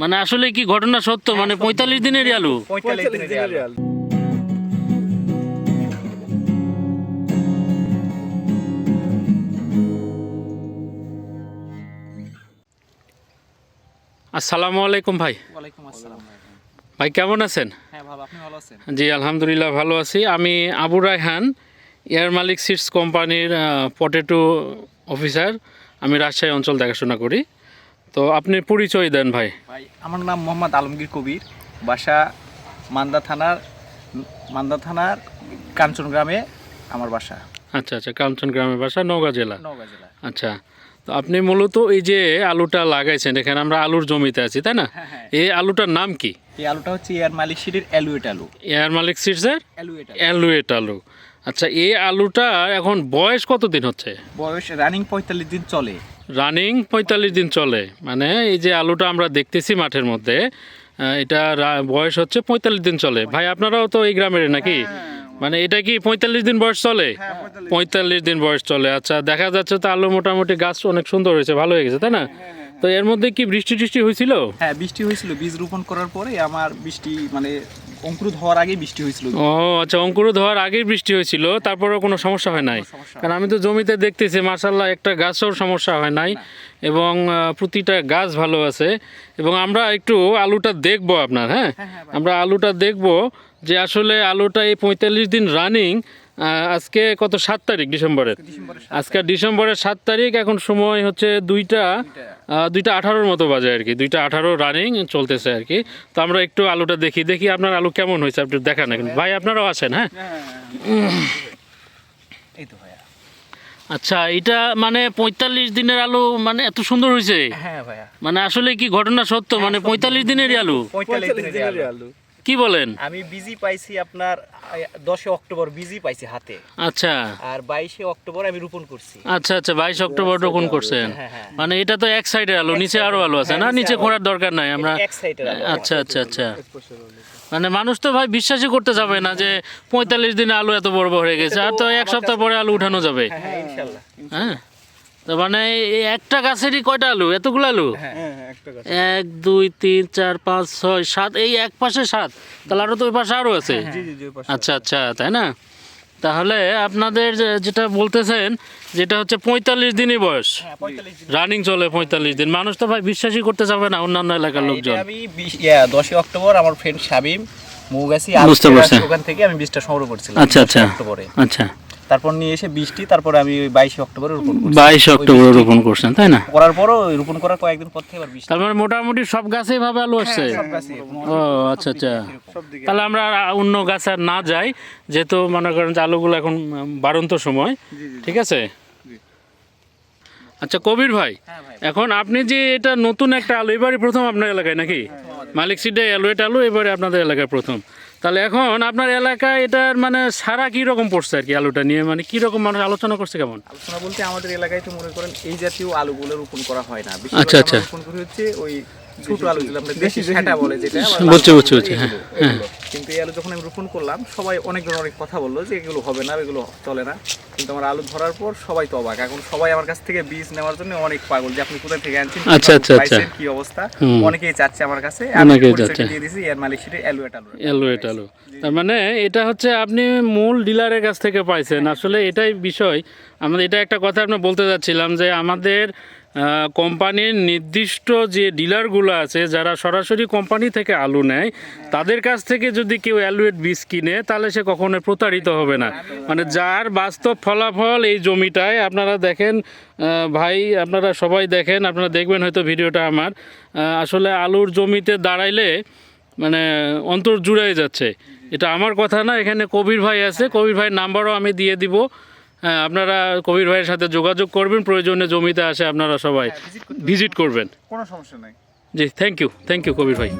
মানে আসলে কি ঘটনা সত্য? মানে পঁয়তাল্লিশ দিনেরই আলু? পঁয়তাল্লিশ দিনের আলু। আসসালামু আলাইকুম ভাই। আসসালাম। ভাই কেমন আছেন? হ্যাঁ ভালো। আপনি ভালো আছেন? জি আলহামদুলিল্লাহ ভালো আছি। আমি আবু রায়হান এয়ার মালিক সিডস কোম্পানির পটেটো অফিসার আমি রাজশাহী অঞ্চল দেখাশোনা করি। তো আপনি পরিচয় দেন ভাই। ভাই আমার নাম মোহাম্মদ আলমগীর কবির বাসা মান্দা থানার মান্দা থানার কাঞ্চন গ্রামে আমার বাসা। আচ্ছা আচ্ছা কাঞ্চন গ্রামের বাসা নওগাঁ জেলা। নওগাঁ জেলা। আচ্ছা তো আপনি মূলত এই যে আলুটা লাগাইছেন এখানে আমরা আলুর জমিতে আছি তাই না? হ্যাঁ হ্যাঁ। এই আলুটার নাম কি? এই আলুটা হচ্ছে এয়ার মালিক সিটির অ্যালুয়েট আলু। এয়ার মালিক সিডসের অ্যালুয়েট অ্যালুয়েট আলু। আচ্ছা এই আলুটা এখন বয়স কত দিন হচ্ছে? বয়স রানিং পঁয়তাল্লিশ দিন চলে। রানিং পঁয়তাল্লিশ দিন চলে। মানে এই যে আলুটা আমরা দেখতেছি মাঠের মধ্যে এটা বয়স হচ্ছে পঁয়তাল্লিশ দিন চলে। ভাই আপনারাও তো এই গ্রামের নাকি? মানে এটা কি পঁয়তাল্লিশ দিন বয়স চলে? পঁয়তাল্লিশ দিন। বয়স চলে। আচ্ছা দেখা যাচ্ছে তো আলু মোটামুটি গাছ অনেক সুন্দর হয়েছে ভালো হয়ে গেছে তাই না? তো এর মধ্যে কি বৃষ্টি টিষ্টি হয়েছিল? হ্যাঁ বৃষ্টি হয়েছিল। বীজ রোপণ করার পরে আমার বৃষ্টি মানে অঙ্কুরোধ হওয়ার আগেই বৃষ্টি হয়েছিল। ও আচ্ছা অঙ্কুরোধ হওয়ার আগেই বৃষ্টি হয়েছিল তারপরেও কোনো সমস্যা হয় নাই? কারণ আমি তো জমিতে দেখতেছি মার্শাল্লাহ একটা গাছও সমস্যা হয় নাই। এবং প্রতিটা গাছ ভালো আছে। এবং আমরা একটু আলুটা দেখব আপনার হ্যাঁ? হ্যাঁ, হ্যাঁ। আমরা আলুটা দেখব যে আসলে আলুটা এই পঁয়তাল্লিশ দিন রানিং আজকে কত সাত তারিখ ডিসেম্বরের? আজকে ডিসেম্বরের সাত তারিখ এখন সময় হচ্ছে দুইটা দুইটা আঠারোর মতো বাজে আর কি। দুইটা আঠারো রানিং চলতেছে আর কি। তো আমরা একটু আলুটা দেখি দেখি আপনার আলু কেমন হয়েছে আপনি দেখান এখন। ভাই আপনারাও আছেন হ্যাঁ? আচ্ছা এটা মানে পঁয়তাল্লিশ দিনের আলু মানে এত সুন্দর হয়েছে? হ্যাঁ মানে আসলে কি ঘটনা সত্য? মানে পঁয়তাল্লিশ দিনেরই আলু? পঁয়তাল্লিশ দিনের আলু। কি বলেন? আমি বিজি পাইছি আপনার দশে অক্টোবর বিজি পাইছি হাতে। আচ্ছা। আর বাইশে অক্টোবর আমি রোপণ করছি। আচ্ছা আচ্ছা বাইশ অক্টোবর রোপণ করছেন। হ্যাঁ, হ্যাঁ। মানে এটা তো এক সাইডের আলু নিচে আরও আলু আছে না? হ্যাঁ, নিচে খোঁড়ার দরকার নাই আমরা? আচ্ছা আচ্ছা আচ্ছা। মানে মানুষ তো ভাই বিশ্বাসই করতে যাবে না যে পঁয়তাল্লিশ দিনে আলু এত বড় বড় হয়ে গেছে। আর তো এক সপ্তাহ পরে আলু উঠানো যাবে। হ্যাঁ। হ্যাঁ ইনশাল্লাহ হ্যাঁ তো মানে এই একটা গাছেরই কয়টা আলু? এতগুলো আলু? হ্যাঁ এক দুই তিন চার পাঁচ ছয় সাত এই এক পাশে সাত। তাহলে আরও তো ওই পাশে আরও আছে? আচ্ছা আচ্ছা তাই না? তাহলে আপনাদের যেটা বলতেছেন যেটা হচ্ছে পঁয়তাল্লিশ দিনই বয়স। হ্যাঁ রানিং চলে পঁয়তাল্লিশ দিন। মানুষ তো ভাই বিশ্বাসই করতে চাবে না অন্যান্য এলাকার লোকজন। আমি দশই অক্টোবর আমার ফ্রেন্ড শাবিম মৌগাছি ওখান থেকে আমি বীজটা সংগ্রহ করছিলাম। আচ্ছা আচ্ছা। অক্টোবরে। আচ্ছা। তারপর নিয়ে এসে বৃষ্টি তারপরে আমি বাইশে অক্টোবরে রোপণ করছি। বাইশ অক্টোবর রোপণ করছেন তাই না? করার পরও রোপণ করার কয়েকদিন পর থেকে বৃষ্টি। তার মানে মোটামুটি সব গাছেই ভাবে আলু আসছে? ও আচ্ছা আচ্ছা। তাহলে আমরা অন্য গাছ আর না যাই যেহেতু মনে করেন যে আলুগুলো এখন বাড়ন্ত সময় ঠিক আছে? আচ্ছা কবির ভাই হ্যাঁ এখন আপনি যে এটা নতুন একটা আলু এবারে প্রথম আপনার এলাকায় নাকি? মালিক সিডে অ্যালুয়েট আলু এবারে আপনাদের এলাকায় প্রথম। তাহলে এখন আপনার এলাকায় এটার মানে সারা কি রকম পড়ছে আর কি আলুটা নিয়ে মানে কি রকম মানুষ আলোচনা করছে কেমন আলোচনা বলতে আমাদের এলাকায় তো মনে করেন এই জাতীয় আলুগুলো রোপণ করা হয় না আচ্ছা, আচ্ছা। রোপণ করি হচ্ছে ওই ছোট আলু যেগুলো আমরা দেশি বলে যেটা বুঝছি, বুঝছি, বুঝছি, হ্যাঁ, এগুলো। কিন্তু এই আলু যখন আমি রোপণ করলাম সবাই অনেক ধরনের অনেক কথা বলল যে এগুলো হবে না এগুলো চলে না। কিন্তু আমার আলু ধরার পর সবাই তো অবাক। এখন সবাই আমার কাছ থেকে বীজ নেওয়ার জন্য অনেক পাগল যে আপনি কোথা থেকে আনছেন আচ্ছা, আচ্ছা, আচ্ছা। কি অবস্থা? অনেকেই চাচ্ছে আমার কাছে। দিয়ে দিছি এর অ্যালুয়েট আলু। অ্যালুয়েট আলু। তার মানে এটা হচ্ছে আপনি মূল ডিলারের কাছ থেকে পাইছেন। আসলে এটাই বিষয়। আমাদের এটা একটা কথা আমরা বলতে যাচ্ছিলাম যে আমাদের কোম্পানির নির্দিষ্ট যে ডিলারগুলো আছে, যারা সরাসরি কোম্পানি থেকে আলু নেয়, তাদের কাছ থেকে যদি কেউ অ্যালুয়েট বীজ কিনে, তাহলে সে কখনো প্রতারিত হবে না। মানে যার বাস্তব ফলাফল এই জমিটায়, আপনারা দেখেন ভাই, আপনারা সবাই দেখেন, আপনারা দেখবেন হয়তো ভিডিওটা আমার আসলে আলুর জমিতে দাঁড়াইলে মানে অন্তর জুড়াই যাচ্ছে। এটা আমার কথা না, এখানে কবির ভাই আছে, কবির ভাইয়ের নাম্বারও আমি দিয়ে দিব। হ্যাঁ আপনারা কবির ভাইয়ের সাথে যোগাযোগ করবেন প্রয়োজনে জমিতে আসে আপনারা সবাই ভিজিট করবেন। কোনো সমস্যা নাই। জি thank you thank you Kabir ভাই।